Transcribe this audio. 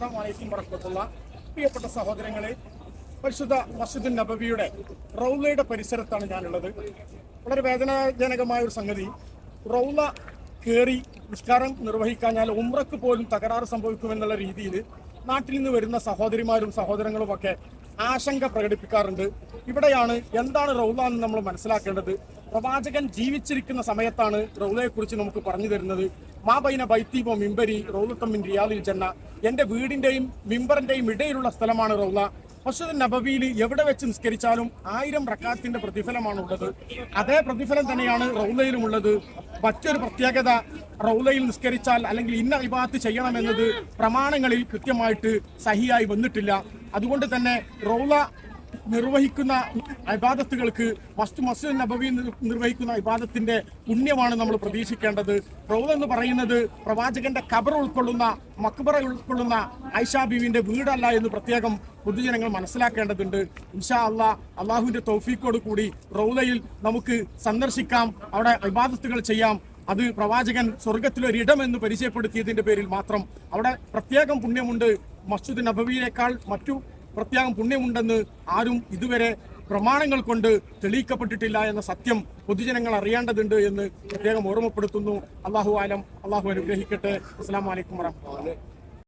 അസ്സാം വലൈക്കും പ്രിയപ്പെട്ട സഹോദരങ്ങളെ പരിശുദ്ധ മസ്ജിദ് നബബിയുടെ റൗലയുടെ പരിസരത്താണ് ഞാനുള്ളത്. വളരെ വേദനാജനകമായ ഒരു സംഗതി. റൗല കയറി നിസ്കാരം നിർവഹിക്കാഞ്ഞാൽ ഉമ്രക്ക് പോലും തകരാറ് സംഭവിക്കുമെന്നുള്ള രീതിയിൽ നാട്ടിൽ നിന്ന് വരുന്ന സഹോദരിമാരും സഹോദരങ്ങളും ഒക്കെ ആശങ്ക പ്രകടിപ്പിക്കാറുണ്ട്. ഇവിടെയാണ് എന്താണ് റൗല എന്ന് നമ്മൾ മനസ്സിലാക്കേണ്ടത്. പ്രവാചകൻ ജീവിച്ചിരിക്കുന്ന സമയത്താണ് റൗലയെക്കുറിച്ച് നമുക്ക് പറഞ്ഞു തരുന്നത്. മാബൈന ബൈത്തീബോ മിമ്പരി റൗലത്തമ്മിൻ റിയാലിൽ ചെന്ന എന്റെ വീടിന്റെയും മിമ്പറിന്റെയും ഇടയിലുള്ള സ്ഥലമാണ് റൗല മസ്ജിദ് നബവിയിൽ എവിടെ വെച്ച് നിസ്കരിച്ചാലും ആയിരം റക്കാത്തിന്റെ പ്രതിഫലമാണുള്ളത്. അതേ പ്രതിഫലം തന്നെയാണ് റൗലയിലും ഉള്ളത് മറ്റൊരു പ്രത്യേകത റൗലയിൽ നിസ്കരിച്ചാൽ അല്ലെങ്കിൽ ഇന്ന ഇബാത്ത് ചെയ്യണമെന്നത് പ്രമാണങ്ങളിൽ കൃത്യമായിട്ട് സഹിയായി വന്നിട്ടില്ല. അതുകൊണ്ട് തന്നെ റൗല നിർവഹിക്കുന്ന ഇബാദത്തുകൾക്ക് വസ്തു മസ്ജിദ് നബവി നിർവഹിക്കുന്ന ഇബാദത്തിന്റെ പുണ്യമാണ് നമ്മൾ പ്രതീക്ഷിക്കേണ്ടത്. റൗദ് എന്ന് പറയുന്നത് പ്രവാചകന്റെ ഖബർ ഉൾക്കൊള്ളുന്ന മക്ബറ ഉൾക്കൊള്ളുന്ന ഐഷാ ബീവിന്റെ വീടല്ല എന്ന് പ്രത്യേകം പൊതുജനങ്ങൾ മനസ്സിലാക്കേണ്ടതുണ്ട്. ഇൻഷാ അള്ളാ അള്ളാഹുവിന്റെ തൗഫീക്കോട് കൂടി റൗലയിൽ നമുക്ക് സന്ദർശിക്കാം. അവിടെ ഇബാദത്തുകൾ ചെയ്യാം. അത് പ്രവാചകൻ സ്വർഗത്തിലൊരിടം എന്ന് പരിചയപ്പെടുത്തിയതിന്റെ പേരിൽ മാത്രം. അവിടെ പ്രത്യേകം പുണ്യമുണ്ട്. മസ്ജിദ് നബവിയേക്കാൾ മറ്റു പ്രത്യേകം പുണ്യമുണ്ടെന്ന് ആരും ഇതുവരെ പ്രമാണങ്ങൾ കൊണ്ട് തെളിയിക്കപ്പെട്ടിട്ടില്ല എന്ന സത്യം പൊതുജനങ്ങൾ അറിയേണ്ടതുണ്ട് എന്ന് പ്രത്യേകം ഓർമ്മപ്പെടുത്തുന്നു. അള്ളാഹു ആലം. അള്ളാഹു അനുഗ്രഹിക്കട്ടെ. അസ്സാം വലൈക്കും വറഹ്മത്തുള്ളാഹി